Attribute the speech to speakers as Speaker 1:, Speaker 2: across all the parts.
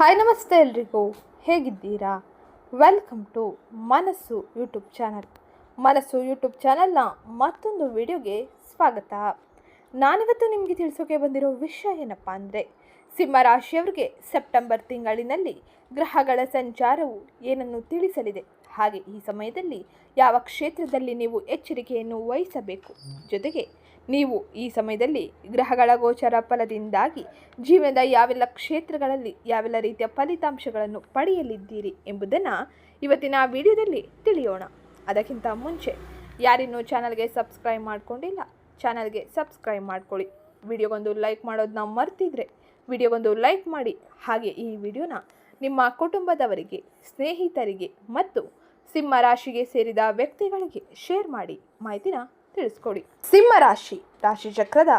Speaker 1: Hi, ನಮಸ್ತೆ ಎಲ್ರಿಗೂ. ಹೇಗಿದ್ದೀರಾ? Welcome to Manassu YouTube channel. Manassu YouTube ಚಾನಲ್ನ ಮತ್ತೊಂದು ವಿಡಿಯೋಗೆ ಸ್ವಾಗತ. ನಾನಿವತ್ತು ನಿಮಗೆ ತಿಳಿಸೋಕೆ ಬಂದಿರೋ ವಿಷಯ ಏನಪ್ಪ ಅಂದರೆ ಸಿಂಹರಾಶಿಯವರಿಗೆ ಸೆಪ್ಟೆಂಬರ್ ತಿಂಗಳಿನಲ್ಲಿ ಗ್ರಹಗಳ ಸಂಚಾರವು ಏನನ್ನು ತಿಳಿಸಲಿದೆ? ಹಾಗೆ ಈ ಸಮಯದಲ್ಲಿ ಯಾವ ಕ್ಷೇತ್ರದಲ್ಲಿ ನೀವು ಎಚ್ಚರಿಕೆಯನ್ನು ವಹಿಸಬೇಕು? ಜೊತೆಗೆ ನೀವು ಈ ಸಮಯದಲ್ಲಿ ಗ್ರಹಗಳ ಗೋಚರ ಫಲದಿಂದಾಗಿ ಜೀವನದ ಯಾವೆಲ್ಲ ಕ್ಷೇತ್ರಗಳಲ್ಲಿ ಯಾವೆಲ್ಲ ರೀತಿಯ ಫಲಿತಾಂಶಗಳನ್ನು ಪಡೆಯಲಿದ್ದೀರಿ ಎಂಬುದನ್ನು ಇವತ್ತಿನ ವಿಡಿಯೋದಲ್ಲಿ ತಿಳಿಯೋಣ. ಅದಕ್ಕಿಂತ ಮುಂಚೆ ಯಾರಿನ್ನೂ ಚಾನಲ್ಗೆ ಸಬ್ಸ್ಕ್ರೈಬ್ ಮಾಡ್ಕೊಂಡಿಲ್ಲ, ಚಾನಲ್ಗೆ ಸಬ್ಸ್ಕ್ರೈಬ್ ಮಾಡ್ಕೊಳ್ಳಿ. ವಿಡಿಯೋಗೊಂದು ಲೈಕ್ ಮಾಡೋದನ್ನ ಮರ್ತಿದ್ರೆ ವಿಡಿಯೋಗೊಂದು ಲೈಕ್ ಮಾಡಿ. ಹಾಗೆ ಈ ವಿಡಿಯೋನ ನಿಮ್ಮ ಕುಟುಂಬದವರಿಗೆ, ಸ್ನೇಹಿತರಿಗೆ ಮತ್ತು ಸಿಂಹ ರಾಶಿಗೆ ಸೇರಿದ ವ್ಯಕ್ತಿಗಳಿಗೆ ಶೇರ್ ಮಾಡಿ. ಮಾಹಿತಿನ ತಿಳಿಸ್ಕೊಡಿ. ಸಿಂಹ ರಾಶಿ. ರಾಶಿ ಚಕ್ರದ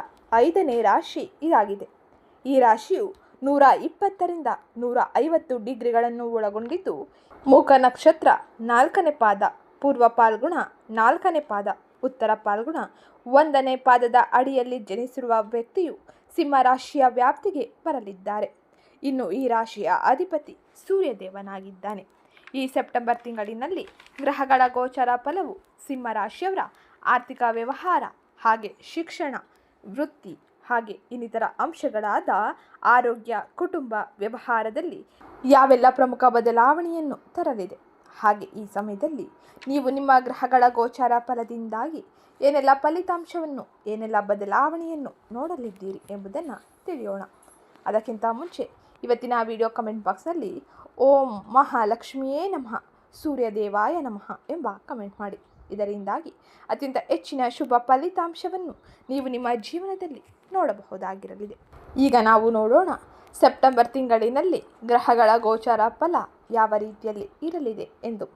Speaker 1: ಐದನೇ ರಾಶಿ ಇದಾಗಿದೆ. ಈ ರಾಶಿಯು ನೂರ ಇಪ್ಪತ್ತರಿಂದ ನೂರ ಐವತ್ತು ಡಿಗ್ರಿಗಳನ್ನು ಒಳಗೊಂಡಿದ್ದು, ಮೂಕ ನಕ್ಷತ್ರ ನಾಲ್ಕನೇ ಪಾದ, ಪೂರ್ವ ಪಾಲ್ಗುಣ ನಾಲ್ಕನೇ ಪಾದ, ಉತ್ತರ ಪಾಲ್ಗುಣ ಒಂದನೇ ಪಾದದ ಅಡಿಯಲ್ಲಿ ಜನಿಸಿರುವ ವ್ಯಕ್ತಿಯು ಸಿಂಹ ರಾಶಿಯ ವ್ಯಾಪ್ತಿಗೆ ಬರಲಿದ್ದಾರೆ. ಇನ್ನು ಈ ರಾಶಿಯ ಅಧಿಪತಿ ಸೂರ್ಯದೇವನಾಗಿದ್ದಾನೆ. ಈ ಸೆಪ್ಟೆಂಬರ್ ತಿಂಗಳಿನಲ್ಲಿ ಗ್ರಹಗಳ ಗೋಚರ ಫಲವು ಸಿಂಹ ರಾಶಿಯವರ ಆರ್ಥಿಕ ವ್ಯವಹಾರ, ಹಾಗೆ ಶಿಕ್ಷಣ, ವೃತ್ತಿ, ಹಾಗೆ ಇನ್ನಿತರ ಅಂಶಗಳಾದ ಆರೋಗ್ಯ, ಕುಟುಂಬ ವ್ಯವಹಾರದಲ್ಲಿ ಯಾವೆಲ್ಲ ಪ್ರಮುಖ ಬದಲಾವಣೆಯನ್ನು ತರಲಿದೆ? ಹಾಗೆ ಈ ಸಮಯದಲ್ಲಿ ನೀವು ನಿಮ್ಮ ಗ್ರಹಗಳ ಗೋಚಾರ ಫಲದಿಂದಾಗಿ ಏನೆಲ್ಲ ಫಲಿತಾಂಶವನ್ನು, ಏನೆಲ್ಲ ಬದಲಾವಣೆಯನ್ನು ನೋಡಲಿದ್ದೀರಿ ಎಂಬುದನ್ನು ತಿಳಿಯೋಣ. ಅದಕ್ಕಿಂತ ಮುಂಚೆ ಇವತ್ತಿನ ವಿಡಿಯೋ ಕಮೆಂಟ್ ಬಾಕ್ಸ್ನಲ್ಲಿ ಓಂ ಮಹಾಲಕ್ಷ್ಮಿಯೇ ನಮಃ, ಸೂರ್ಯದೇವಾಯ ನಮಃ ಎಂಬ ಕಮೆಂಟ್ ಮಾಡಿ. ಇದರಿಂದಾಗಿ ಅತ್ಯಂತ ಹೆಚ್ಚಿನ ಶುಭ ಫಲಿತಾಂಶವನ್ನು ನೀವು ನಿಮ್ಮ ಜೀವನದಲ್ಲಿ ನೋಡಬಹುದಾಗಿರಲಿದೆ. ಈಗ ನಾವು ನೋಡೋಣ ಸೆಪ್ಟೆಂಬರ್ ತಿಂಗಳಿನಲ್ಲಿ ಗ್ರಹಗಳ ಗೋಚಾರ ಫಲ ಯಾವ ರೀತಿಯಲ್ಲಿ ಇರಲಿದೆ ಎಂದು.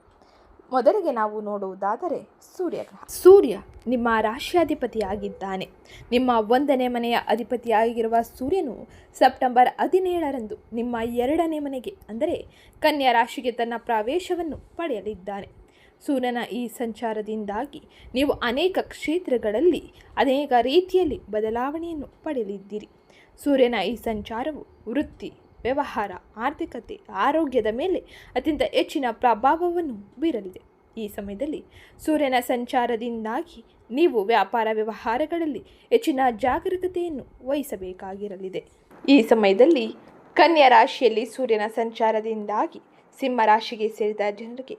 Speaker 1: ಮೊದಲಿಗೆ ನಾವು ನೋಡುವುದಾದರೆ ಸೂರ್ಯಗ್ರಹ ಸೂರ್ಯ ನಿಮ್ಮ ರಾಶಿಯಾಧಿಪತಿಯಾಗಿದ್ದಾನೆ. ನಿಮ್ಮ ಒಂದನೇ ಮನೆಯ ಅಧಿಪತಿಯಾಗಿರುವ ಸೂರ್ಯನು ಸೆಪ್ಟೆಂಬರ್ ಹದಿನೇಳರಂದು ನಿಮ್ಮ ಎರಡನೇ ಮನೆಗೆ, ಅಂದರೆ ಕನ್ಯಾ ರಾಶಿಗೆ ತನ್ನ ಪ್ರವೇಶವನ್ನು ಪಡೆಯಲಿದ್ದಾನೆ. ಸೂರ್ಯನ ಈ ಸಂಚಾರದಿಂದಾಗಿ ನೀವು ಅನೇಕ ಕ್ಷೇತ್ರಗಳಲ್ಲಿ ಅನೇಕ ರೀತಿಯಲ್ಲಿ ಬದಲಾವಣೆಯನ್ನು ಪಡೆಯಲಿದ್ದೀರಿ. ಸೂರ್ಯನ ಈ ಸಂಚಾರವು ವೃತ್ತಿ, ವ್ಯವಹಾರ, ಆರ್ಥಿಕತೆ, ಆರೋಗ್ಯದ ಮೇಲೆ ಅತ್ಯಂತ ಹೆಚ್ಚಿನ ಪ್ರಭಾವವನ್ನು ಬೀರಲಿದೆ. ಈ ಸಮಯದಲ್ಲಿ ಸೂರ್ಯನ ಸಂಚಾರದಿಂದಾಗಿ ನೀವು ವ್ಯಾಪಾರ ವ್ಯವಹಾರಗಳಲ್ಲಿ ಹೆಚ್ಚಿನ ಜಾಗರೂಕತೆಯನ್ನು ವಹಿಸಬೇಕಾಗಿರಲಿದೆ. ಈ ಸಮಯದಲ್ಲಿ ಕನ್ಯಾ ರಾಶಿಯಲ್ಲಿ ಸೂರ್ಯನ ಸಂಚಾರದಿಂದಾಗಿ ಸಿಂಹ ರಾಶಿಗೆ ಸೇರಿದ ಜನರಿಗೆ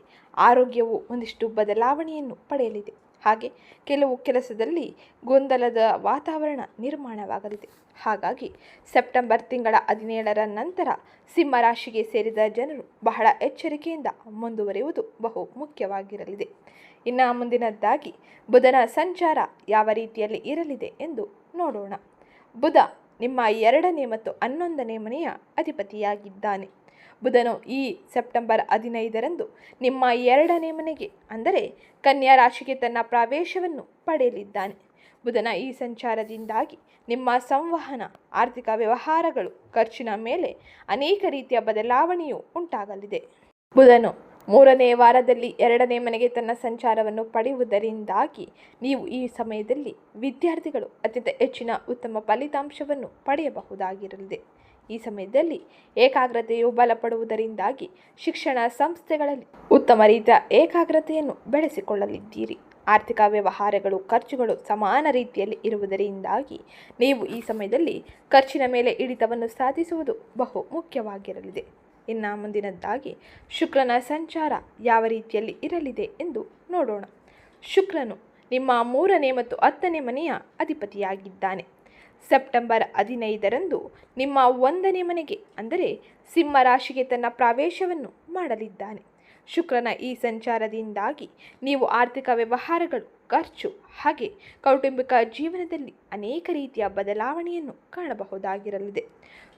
Speaker 1: ಆರೋಗ್ಯವು ಒಂದಿಷ್ಟು ಬದಲಾವಣೆಯನ್ನು ಪಡೆಯಲಿದೆ. ಹಾಗೆ ಕೆಲವು ಕೆಲಸದಲ್ಲಿ ಗೊಂದಲದ ವಾತಾವರಣ ನಿರ್ಮಾಣವಾಗಲಿದೆ. ಹಾಗಾಗಿ ಸೆಪ್ಟೆಂಬರ್ ತಿಂಗಳ ಹದಿನೇಳರ ನಂತರ ಸಿಂಹ ರಾಶಿಗೆ ಸೇರಿದ ಜನರು ಬಹಳ ಎಚ್ಚರಿಕೆಯಿಂದ ಮುಂದುವರಿಯುವುದು ಬಹು ಮುಖ್ಯವಾಗಿರಲಿದೆ. ಇನ್ನು ಮುಂದಿನದ್ದಾಗಿ ಬುಧನ ಸಂಚಾರ ಯಾವ ರೀತಿಯಲ್ಲಿ ಇರಲಿದೆ ಎಂದು ನೋಡೋಣ. ಬುಧ ನಿಮ್ಮ ಎರಡನೇ ಮತ್ತು ಹನ್ನೊಂದನೇ ಮನೆಯ ಅಧಿಪತಿಯಾಗಿದ್ದಾನೆ. ಬುಧನು ಈ ಸೆಪ್ಟೆಂಬರ್ ಹದಿನೈದರಂದು ನಿಮ್ಮ ಎರಡನೇ ಮನೆಗೆ, ಅಂದರೆ ಕನ್ಯಾ ರಾಶಿಗೆ ತನ್ನ ಪ್ರವೇಶವನ್ನು ಪಡೆಯಲಿದ್ದಾನೆ. ಬುಧನ ಈ ಸಂಚಾರದಿಂದಾಗಿ ನಿಮ್ಮ ಸಂವಹನ, ಆರ್ಥಿಕ ವ್ಯವಹಾರಗಳು, ಖರ್ಚಿನ ಮೇಲೆ ಅನೇಕ ರೀತಿಯ ಬದಲಾವಣೆಯು ಉಂಟಾಗಲಿದೆ. ಬುಧನು ಮೂರನೇ ವಾರದಲ್ಲಿ ಎರಡನೇ ಮನೆಗೆ ತನ್ನ ಸಂಚಾರವನ್ನು ಪಡೆಯುವುದರಿಂದಾಗಿ ನೀವು ಈ ಸಮಯದಲ್ಲಿ ವಿದ್ಯಾರ್ಥಿಗಳು ಅತ್ಯಂತ ಹೆಚ್ಚಿನ ಉತ್ತಮ ಫಲಿತಾಂಶವನ್ನು ಪಡೆಯಬಹುದಾಗಿರಲಿದೆ. ಈ ಸಮಯದಲ್ಲಿ ಏಕಾಗ್ರತೆಯು ಬಲಪಡುವುದರಿಂದಾಗಿ ಶಿಕ್ಷಣ ಸಂಸ್ಥೆಗಳಲ್ಲಿ ಉತ್ತಮ ರೀತಿಯ ಏಕಾಗ್ರತೆಯನ್ನು ಬೆಳೆಸಿಕೊಳ್ಳಲಿದ್ದೀರಿ. ಆರ್ಥಿಕ ವ್ಯವಹಾರಗಳು, ಖರ್ಚುಗಳು ಸಮಾನ ರೀತಿಯಲ್ಲಿ ಇರುವುದರಿಂದಾಗಿ ನೀವು ಈ ಸಮಯದಲ್ಲಿ ಖರ್ಚಿನ ಮೇಲೆ ಹಿಡಿತವನ್ನು ಸಾಧಿಸುವುದು ಬಹು ಮುಖ್ಯವಾಗಿರಲಿದೆ. ಇನ್ನು ಮುಂದಿನದ್ದಾಗಿ ಶುಕ್ರನ ಸಂಚಾರ ಯಾವ ರೀತಿಯಲ್ಲಿ ಇರಲಿದೆ ಎಂದು ನೋಡೋಣ. ಶುಕ್ರನು ನಿಮ್ಮ ಮೂರನೇ ಮತ್ತು ಹತ್ತನೇ ಮನೆಯ ಅಧಿಪತಿಯಾಗಿದ್ದಾನೆ. ಸೆಪ್ಟೆಂಬರ್ ಹದಿನೈದರಂದು ನಿಮ್ಮ ಒಂದನೇ ಮನೆಗೆ, ಅಂದರೆ ಸಿಂಹ ರಾಶಿಗೆ ತನ್ನ ಪ್ರವೇಶವನ್ನು ಮಾಡಲಿದ್ದಾನೆ. ಶುಕ್ರನ ಈ ಸಂಚಾರದಿಂದಾಗಿ ನೀವು ಆರ್ಥಿಕ ವ್ಯವಹಾರಗಳು, ಖರ್ಚು ಹಾಗೆ ಕೌಟುಂಬಿಕ ಜೀವನದಲ್ಲಿ ಅನೇಕ ರೀತಿಯ ಬದಲಾವಣೆಯನ್ನು ಕಾಣಬಹುದಾಗಿರಲಿದೆ.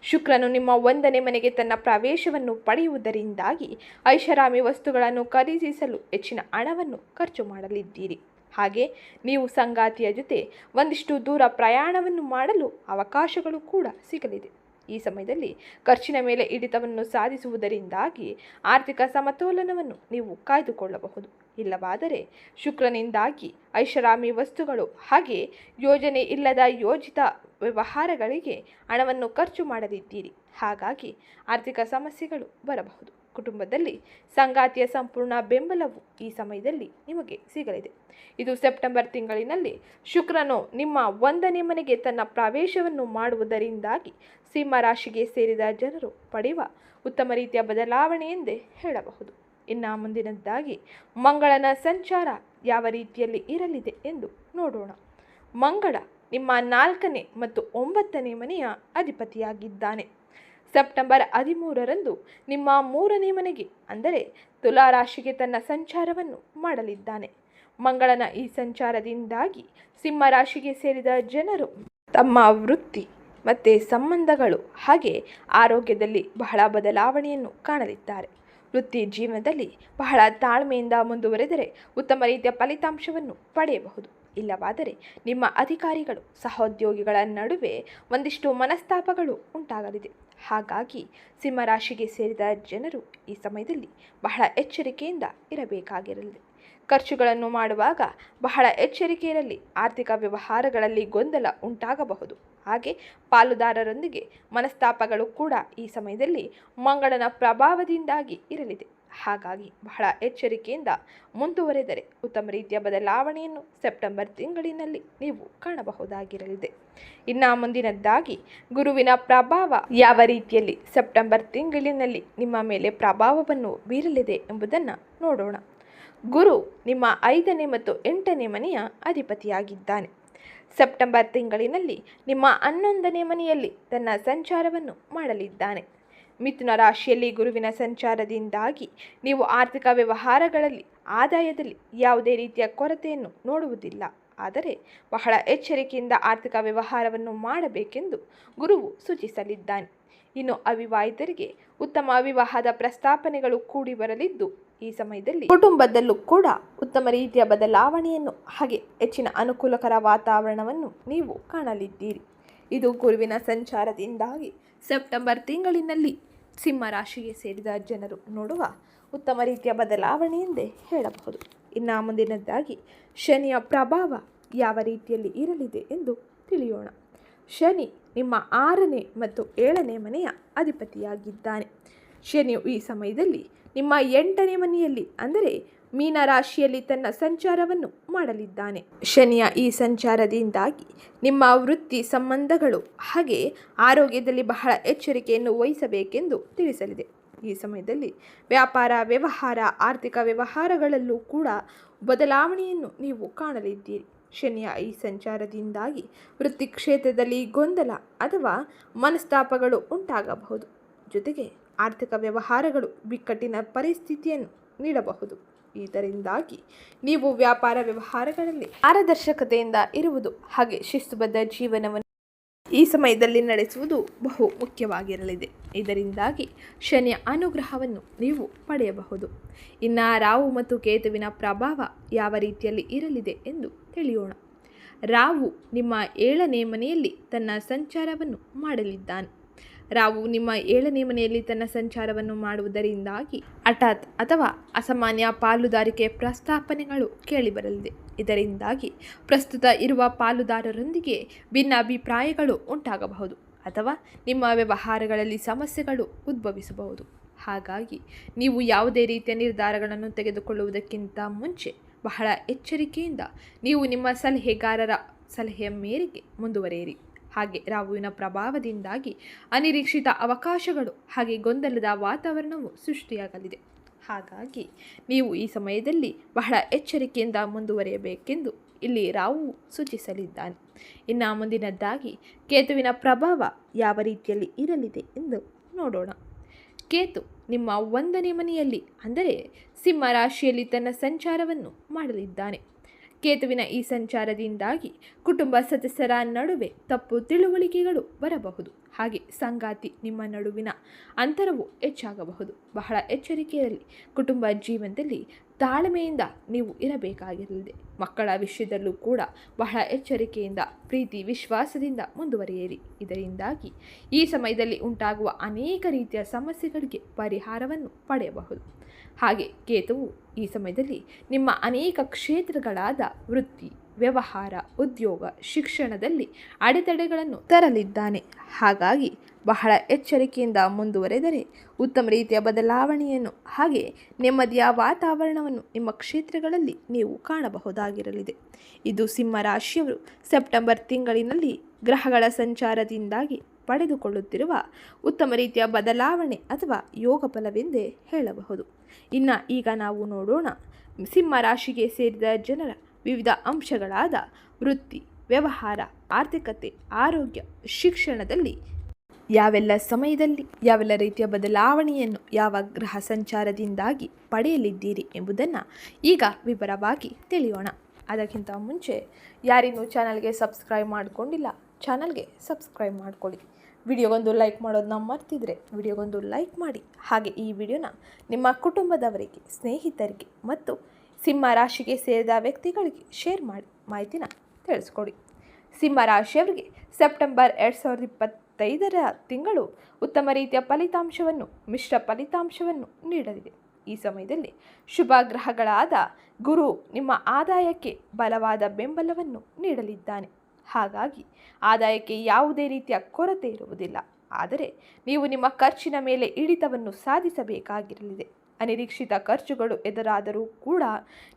Speaker 1: ಶುಕ್ರನು ನಿಮ್ಮ ಒಂದನೇ ಮನೆಗೆ ತನ್ನ ಪ್ರವೇಶವನ್ನು ಪಡೆಯುವುದರಿಂದಾಗಿ ಐಷಾರಾಮಿ ವಸ್ತುಗಳನ್ನು ಖರೀದಿಸಲು ಹೆಚ್ಚಿನ ಹಣವನ್ನು ಖರ್ಚು ಮಾಡಲಿದ್ದೀರಿ. ಹಾಗೆ ನೀವು ಸಂಗಾತಿಯ ಜೊತೆ ಒಂದಿಷ್ಟು ದೂರ ಪ್ರಯಾಣವನ್ನು ಮಾಡಲು ಅವಕಾಶಗಳು ಕೂಡ ಸಿಗಲಿದೆ. ಈ ಸಮಯದಲ್ಲಿ ಖರ್ಚಿನ ಮೇಲೆ ಹಿಡಿತವನ್ನು ಸಾಧಿಸುವುದರಿಂದಾಗಿ ಆರ್ಥಿಕ ಸಮತೋಲನವನ್ನು ನೀವು ಕಾಯ್ದುಕೊಳ್ಳಬಹುದು. ಇಲ್ಲವಾದರೆ ಶುಕ್ರನಿಂದಾಗಿ ಐಷಾರಾಮಿ ವಸ್ತುಗಳು ಹಾಗೆ ಯೋಜನೆ ಇಲ್ಲದ ಯೋಜಿತ ವ್ಯವಹಾರಗಳಿಗೆ ಹಣವನ್ನು ಖರ್ಚು ಮಾಡಲಿದ್ದೀರಿ ಹಾಗಾಗಿ ಆರ್ಥಿಕ ಸಮಸ್ಯೆಗಳು ಬರಬಹುದು. ಕುಟುಂಬದಲ್ಲಿ ಸಂಗಾತಿಯ ಸಂಪೂರ್ಣ ಬೆಂಬಲವು ಈ ಸಮಯದಲ್ಲಿ ನಿಮಗೆ ಸಿಗಲಿದೆ. ಇದು ಸೆಪ್ಟೆಂಬರ್ ತಿಂಗಳಿನಲ್ಲಿ ಶುಕ್ರನು ನಿಮ್ಮ ಒಂದನೇ ಮನೆಗೆ ತನ್ನ ಪ್ರವೇಶವನ್ನು ಮಾಡುವುದರಿಂದಾಗಿ ಸಿಂಹರಾಶಿಗೆ ಸೇರಿದ ಜನರು ಪಡೆಯುವ ಉತ್ತಮ ರೀತಿಯ ಬದಲಾವಣೆ ಎಂದೇ ಹೇಳಬಹುದು. ಇನ್ನು ಮುಂದಿನದ್ದಾಗಿ, ಮಂಗಳನ ಸಂಚಾರ ಯಾವ ರೀತಿಯಲ್ಲಿ ಇರಲಿದೆ ಎಂದು ನೋಡೋಣ. ಮಂಗಳ ನಿಮ್ಮ ನಾಲ್ಕನೇ ಮತ್ತು ಒಂಬತ್ತನೇ ಮನೆಯ ಅಧಿಪತಿಯಾಗಿದ್ದಾನೆ. ಸೆಪ್ಟೆಂಬರ್ ಹದಿಮೂರರಂದು ನಿಮ್ಮ ಮೂರನೇ ಮನೆಗೆ, ಅಂದರೆ ತುಲಾ ರಾಶಿಗೆ ತನ್ನ ಸಂಚಾರವನ್ನು ಮಾಡಲಿದ್ದಾನೆ. ಮಂಗಳನ ಈ ಸಂಚಾರದಿಂದಾಗಿ ಸಿಂಹ ರಾಶಿಗೆ ಸೇರಿದ ಜನರು, ತಮ್ಮ ವೃತ್ತಿ ಮತ್ತು ಸಂಬಂಧಗಳು ಹಾಗೆ ಆರೋಗ್ಯದಲ್ಲಿ ಬಹಳ ಬದಲಾವಣೆಯನ್ನು ಕಾಣಲಿದ್ದಾರೆ. ವೃತ್ತಿ ಜೀವನದಲ್ಲಿ ಬಹಳ ತಾಳ್ಮೆಯಿಂದ ಮುಂದುವರೆದರೆ ಉತ್ತಮ ರೀತಿಯ ಫಲಿತಾಂಶವನ್ನು ಪಡೆಯಬಹುದು. ಇಲ್ಲವಾದರೆ ನಿಮ್ಮ ಅಧಿಕಾರಿಗಳು, ಸಹೋದ್ಯೋಗಿಗಳ ನಡುವೆ ಒಂದಿಷ್ಟು ಮನಸ್ತಾಪಗಳು ಉಂಟಾಗಲಿದೆ. ಹಾಗಾಗಿ ಸಿಂಹರಾಶಿಗೆ ಸೇರಿದ ಜನರು ಈ ಸಮಯದಲ್ಲಿ ಬಹಳ ಎಚ್ಚರಿಕೆಯಿಂದ ಇರಬೇಕಾಗಿರಲಿದೆ ಖರ್ಚುಗಳನ್ನು ಮಾಡುವಾಗ ಬಹಳ ಎಚ್ಚರಿಕೆ ಆರ್ಥಿಕ ವ್ಯವಹಾರಗಳಲ್ಲಿ ಗೊಂದಲ ಉಂಟಾಗಬಹುದು. ಹಾಗೆ ಪಾಲುದಾರರೊಂದಿಗೆ ಮನಸ್ತಾಪಗಳು ಕೂಡ ಈ ಸಮಯದಲ್ಲಿ ಮಂಗಳನ ಪ್ರಭಾವದಿಂದಾಗಿ ಇರಲಿದೆ. ಹಾಗಾಗಿ ಬಹಳ ಎಚ್ಚರಿಕೆಯಿಂದ ಮುಂದುವರೆದರೆ ಉತ್ತಮ ರೀತಿಯ ಬದಲಾವಣೆಯನ್ನು ಸೆಪ್ಟೆಂಬರ್ ತಿಂಗಳಿನಲ್ಲಿ ನೀವು ಕಾಣಬಹುದಾಗಿರಲಿದೆ. ಇನ್ನು ಮುಂದಿನದ್ದಾಗಿ, ಗುರುವಿನ ಪ್ರಭಾವ ಯಾವ ರೀತಿಯಲ್ಲಿ ಸೆಪ್ಟೆಂಬರ್ ತಿಂಗಳಿನಲ್ಲಿ ನಿಮ್ಮ ಮೇಲೆ ಪ್ರಭಾವವನ್ನು ಬೀರಲಿದೆ ಎಂಬುದನ್ನು ನೋಡೋಣ. ಗುರು ನಿಮ್ಮ ಐದನೇ ಮತ್ತು ಎಂಟನೇ ಮನೆಯ ಅಧಿಪತಿಯಾಗಿದ್ದಾನೆ. ಸೆಪ್ಟೆಂಬರ್ ತಿಂಗಳಿನಲ್ಲಿ ನಿಮ್ಮ ಹನ್ನೊಂದನೇ ಮನೆಯಲ್ಲಿ ತನ್ನ ಸಂಚಾರವನ್ನು ಮಾಡಲಿದ್ದಾನೆ. ಮಿಥುನ ರಾಶಿಯಲ್ಲಿ ಗುರುವಿನ ಸಂಚಾರದಿಂದಾಗಿ ನೀವು ಆರ್ಥಿಕ ವ್ಯವಹಾರಗಳಲ್ಲಿ, ಆದಾಯದಲ್ಲಿ ಯಾವುದೇ ರೀತಿಯ ಕೊರತೆಯನ್ನು ನೋಡುವುದಿಲ್ಲ. ಆದರೆ ಬಹಳ ಎಚ್ಚರಿಕೆಯಿಂದ ಆರ್ಥಿಕ ವ್ಯವಹಾರವನ್ನು ಮಾಡಬೇಕೆಂದು ಗುರುವು ಸೂಚಿಸಲಿದ್ದಾನೆ. ಇನ್ನು ಅವಿವಾಹಿತರಿಗೆ ಉತ್ತಮ ವಿವಾಹದ ಪ್ರಸ್ತಾಪನೆಗಳು ಕೂಡಿ ಬರಲಿದ್ದು ಈ ಸಮಯದಲ್ಲಿ ಕುಟುಂಬದಲ್ಲೂ ಕೂಡ ಉತ್ತಮ ರೀತಿಯ ಬದಲಾವಣೆಯನ್ನು ಹಾಗೆ ಹೆಚ್ಚಿನ ಅನುಕೂಲಕರ ವಾತಾವರಣವನ್ನು ನೀವು ಕಾಣಲಿದ್ದೀರಿ. ಇದು ಗುರುವಿನ ಸಂಚಾರದಿಂದಾಗಿ ಸೆಪ್ಟೆಂಬರ್ ತಿಂಗಳಿನಲ್ಲಿ ಸಿಂಹ ರಾಶಿಗೆ ಸೇರಿದ ಜನರು ನೋಡುವ ಉತ್ತಮ ರೀತಿಯ ಬದಲಾವಣೆ ಎಂದೇ ಹೇಳಬಹುದು. ಇನ್ನು ಮುಂದಿನದ್ದಾಗಿ ಶನಿಯ ಪ್ರಭಾವ ಯಾವ ರೀತಿಯಲ್ಲಿ ಇರಲಿದೆ ಎಂದು ತಿಳಿಯೋಣ. ಶನಿ ನಿಮ್ಮ ಆರನೇ ಮತ್ತು ಏಳನೇ ಮನೆಯ ಅಧಿಪತಿಯಾಗಿದ್ದಾನೆ. ಶನಿಯು ಈ ಸಮಯದಲ್ಲಿ ನಿಮ್ಮ ಎಂಟನೇ ಮನೆಯಲ್ಲಿ, ಅಂದರೆ ಮೀನ ರಾಶಿಯಲ್ಲಿ ತನ್ನ ಸಂಚಾರವನ್ನು ಮಾಡಲಿದ್ದಾನೆ. ಶನಿಯ ಈ ಸಂಚಾರದಿಂದಾಗಿ ನಿಮ್ಮ ವೃತ್ತಿ ಸಂಬಂಧಗಳು ಹಾಗೆ ಆರೋಗ್ಯದಲ್ಲಿ ಬಹಳ ಎಚ್ಚರಿಕೆಯನ್ನು ವಹಿಸಬೇಕೆಂದು ತಿಳಿಸಲಿದೆ. ಈ ಸಮಯದಲ್ಲಿ ವ್ಯಾಪಾರ, ವ್ಯವಹಾರ, ಆರ್ಥಿಕ ವ್ಯವಹಾರಗಳಲ್ಲೂ ಕೂಡ ಬದಲಾವಣೆಯನ್ನು ನೀವು ಕಾಣಲಿದ್ದೀರಿ. ಶನಿಯ ಈ ಸಂಚಾರದಿಂದಾಗಿ ವೃತ್ತಿ ಕ್ಷೇತ್ರದಲ್ಲಿ ಗೊಂದಲ ಅಥವಾ ಮನಸ್ತಾಪಗಳು ಉಂಟಾಗಬಹುದು. ಜೊತೆಗೆ ಆರ್ಥಿಕ ವ್ಯವಹಾರಗಳು ಬಿಕ್ಕಟ್ಟಿನ ಪರಿಸ್ಥಿತಿಯನ್ನು ನೀಡಬಹುದು. ಇದರಿಂದಾಗಿ ನೀವು ವ್ಯಾಪಾರ ವ್ಯವಹಾರಗಳಲ್ಲಿ ಪಾರದರ್ಶಕತೆಯಿಂದ ಇರುವುದು ಹಾಗೆ ಶಿಸ್ತುಬದ್ಧ ಜೀವನವನ್ನು ಈ ಸಮಯದಲ್ಲಿ ನಡೆಸುವುದು ಬಹು ಮುಖ್ಯವಾಗಿರಲಿದೆ. ಇದರಿಂದಾಗಿ ಶನಿಯ ಅನುಗ್ರಹವನ್ನು ನೀವು ಪಡೆಯಬಹುದು. ಇನ್ನು ರಾವು ಮತ್ತು ಕೇತುವಿನ ಪ್ರಭಾವ ಯಾವ ರೀತಿಯಲ್ಲಿ ಇರಲಿದೆ ಎಂದು ತಿಳಿಯೋಣ. ರಾವು ನಿಮ್ಮ ಏಳನೇ ಮನೆಯಲ್ಲಿ ತನ್ನ ಸಂಚಾರವನ್ನು ಮಾಡಲಿದ್ದಾನೆ. ರಾವು ನಿಮ್ಮ ಏಳನೇ ಮನೆಯಲ್ಲಿ ತನ್ನ ಸಂಚಾರವನ್ನು ಮಾಡುವುದರಿಂದಾಗಿ ಹಠಾತ್ ಅಥವಾ ಅಸಾಮಾನ್ಯ ಪಾಲುದಾರಿಕೆ ಪ್ರಸ್ತಾಪನೆಗಳು ಕೇಳಿಬರಲಿದೆ. ಇದರಿಂದಾಗಿ ಪ್ರಸ್ತುತ ಇರುವ ಪಾಲುದಾರರೊಂದಿಗೆ ಭಿನ್ನಾಭಿಪ್ರಾಯಗಳು ಉಂಟಾಗಬಹುದು ಅಥವಾ ನಿಮ್ಮ ವ್ಯವಹಾರಗಳಲ್ಲಿ ಸಮಸ್ಯೆಗಳು ಉದ್ಭವಿಸಬಹುದು. ಹಾಗಾಗಿ ನೀವು ಯಾವುದೇ ರೀತಿಯ ನಿರ್ಧಾರಗಳನ್ನು ತೆಗೆದುಕೊಳ್ಳುವುದಕ್ಕಿಂತ ಮುಂಚೆ ಬಹಳ ಎಚ್ಚರಿಕೆಯಿಂದ ನೀವು ನಿಮ್ಮ ಸಲಹೆಗಾರರ ಸಲಹೆಯ ಮೇರೆಗೆ ಮುಂದುವರಿಯಿರಿ. ಹಾಗೆ ರಾಹುವಿನ ಪ್ರಭಾವದಿಂದಾಗಿ ಅನಿರೀಕ್ಷಿತ ಅವಕಾಶಗಳು ಹಾಗೆ ಗೊಂದಲದ ವಾತಾವರಣವು ಸೃಷ್ಟಿಯಾಗಲಿದೆ. ಹಾಗಾಗಿ ನೀವು ಈ ಸಮಯದಲ್ಲಿ ಬಹಳ ಎಚ್ಚರಿಕೆಯಿಂದ ಮುಂದುವರಿಯಬೇಕೆಂದು ಇಲ್ಲಿ ರಾವು ಸೂಚಿಸಲಿದ್ದಾನೆ. ಇನ್ನು ಮುಂದಿನದ್ದಾಗಿ ಕೇತುವಿನ ಪ್ರಭಾವ ಯಾವ ರೀತಿಯಲ್ಲಿ ಇರಲಿದೆ ಎಂದು ನೋಡೋಣ. ಕೇತು ನಿಮ್ಮ ಒಂದನೇ ಮನೆಯಲ್ಲಿ ಅಂದರೆ ಸಿಂಹ ರಾಶಿಯಲ್ಲಿ ತನ್ನ ಸಂಚಾರವನ್ನು ಮಾಡಲಿದ್ದಾನೆ. ಕೇತುವಿನ ಈ ಸಂಚಾರದಿಂದಾಗಿ ಕುಟುಂಬ ಸದಸ್ಯರ ನಡುವೆ ತಪ್ಪು ತಿಳುವಳಿಕೆಗಳು ಬರಬಹುದು. ಹಾಗೆ ಸಂಗಾತಿ ನಿಮ್ಮ ನಡುವಿನ ಅಂತರವು ಹೆಚ್ಚಾಗಬಹುದು. ಬಹಳ ಎಚ್ಚರಿಕೆಯಲ್ಲಿ ಕುಟುಂಬ ಜೀವನದಲ್ಲಿ ತಾಳ್ಮೆಯಿಂದ ನೀವು ಇರಬೇಕಾಗಿರಲಿದೆ. ಮಕ್ಕಳ ವಿಷಯದಲ್ಲೂ ಕೂಡ ಬಹಳ ಎಚ್ಚರಿಕೆಯಿಂದ, ಪ್ರೀತಿ, ವಿಶ್ವಾಸದಿಂದ ಮುಂದುವರಿಯಿರಿ. ಇದರಿಂದಾಗಿ ಈ ಸಮಯದಲ್ಲಿ ಉಂಟಾಗುವ ಅನೇಕ ರೀತಿಯ ಸಮಸ್ಯೆಗಳಿಗೆ ಪರಿಹಾರವನ್ನು ಪಡೆಯಬಹುದು. ಹಾಗೆ ಕೇತುವು ಈ ಸಮಯದಲ್ಲಿ ನಿಮ್ಮ ಅನೇಕ ಕ್ಷೇತ್ರಗಳಾದ ವೃತ್ತಿ, ವ್ಯವಹಾರ, ಉದ್ಯೋಗ, ಶಿಕ್ಷಣದಲ್ಲಿ ಅಡೆತಡೆಗಳನ್ನು ತರಲಿದ್ದಾನೆ. ಹಾಗಾಗಿ ಬಹಳ ಎಚ್ಚರಿಕೆಯಿಂದ ಮುಂದುವರೆದರೆ ಉತ್ತಮ ರೀತಿಯ ಬದಲಾವಣೆಯನ್ನು ಹಾಗೆ ನೆಮ್ಮದಿಯ ವಾತಾವರಣವನ್ನು ನಿಮ್ಮ ಕ್ಷೇತ್ರಗಳಲ್ಲಿ ನೀವು ಕಾಣಬಹುದಾಗಿರಲಿದೆ. ಇದು ಸಿಂಹ ರಾಶಿಯವರು ಸೆಪ್ಟೆಂಬರ್ ತಿಂಗಳಿನಲ್ಲಿ ಗ್ರಹಗಳ ಸಂಚಾರದಿಂದಾಗಿ ಪಡೆದುಕೊಳ್ಳುತ್ತಿರುವ ಉತ್ತಮ ರೀತಿಯ ಬದಲಾವಣೆ ಅಥವಾ ಯೋಗ ಫಲವೆಂದೇ ಹೇಳಬಹುದು. ಇನ್ನು ಈಗ ನಾವು ನೋಡೋಣ. ಸಿಂಹ ರಾಶಿಗೆ ಸೇರಿದ ಜನರ ವಿವಿಧ ಅಂಶಗಳಾದ ವೃತ್ತಿ, ವ್ಯವಹಾರ, ಆರ್ಥಿಕತೆ, ಆರೋಗ್ಯ, ಶಿಕ್ಷಣದಲ್ಲಿ ಯಾವೆಲ್ಲ ಸಮಯದಲ್ಲಿ ಯಾವೆಲ್ಲ ರೀತಿಯ ಬದಲಾವಣೆಯನ್ನು ಯಾವ ಗ್ರಹ ಸಂಚಾರದಿಂದಾಗಿ ಪಡೆಯಲಿದ್ದೀರಿ ಎಂಬುದನ್ನು ಈಗ ವಿವರವಾಗಿ ತಿಳಿಯೋಣ. ಅದಕ್ಕಿಂತ ಮುಂಚೆ ಯಾರಿನ್ನೂ ಚಾನಲ್ಗೆ ಸಬ್ಸ್ಕ್ರೈಬ್ ಮಾಡಿಕೊಂಡಿಲ್ಲ ಚಾನಲ್ಗೆ ಸಬ್ಸ್ಕ್ರೈಬ್ ಮಾಡ್ಕೊಳ್ಳಿ. ವಿಡಿಯೋಗೊಂದು ಲೈಕ್ ಮಾಡೋದನ್ನ ಮರ್ತಿದ್ರೆ ವಿಡಿಯೋಗೊಂದು ಲೈಕ್ ಮಾಡಿ. ಹಾಗೆ ಈ ವಿಡಿಯೋನ ನಿಮ್ಮ ಕುಟುಂಬದವರಿಗೆ, ಸ್ನೇಹಿತರಿಗೆ ಮತ್ತು ಸಿಂಹ ರಾಶಿಗೆ ಸೇರಿದ ವ್ಯಕ್ತಿಗಳಿಗೆ ಶೇರ್ ಮಾಡಿ ಮಾಹಿತಿನ ತಿಳಿಸ್ಕೊಡಿ. ಸಿಂಹ ರಾಶಿಯವರಿಗೆ ಸೆಪ್ಟೆಂಬರ್ ಎರಡು ಸಾವಿರದ ಇಪ್ಪತ್ತೈದರ ತಿಂಗಳು ಉತ್ತಮ ರೀತಿಯ ಫಲಿತಾಂಶವನ್ನು, ಮಿಶ್ರ ಫಲಿತಾಂಶವನ್ನು ನೀಡಲಿದೆ. ಈ ಸಮಯದಲ್ಲಿ ಶುಭ ಗ್ರಹಗಳಾದ ಗುರು ನಿಮ್ಮ ಆದಾಯಕ್ಕೆ ಬಲವಾದ ಬೆಂಬಲವನ್ನು ನೀಡಲಿದ್ದಾನೆ. ಹಾಗಾಗಿ ಆದಾಯಕ್ಕೆ ಯಾವುದೇ ರೀತಿಯ ಕೊರತೆ ಇರುವುದಿಲ್ಲ. ಆದರೆ ನೀವು ನಿಮ್ಮ ಖರ್ಚಿನ ಮೇಲೆ ಹಿಡಿತವನ್ನು ಸಾಧಿಸಬೇಕಾಗಿರಲಿದೆ. ಅನಿರೀಕ್ಷಿತ ಖರ್ಚುಗಳು ಎದುರಾದರೂ ಕೂಡ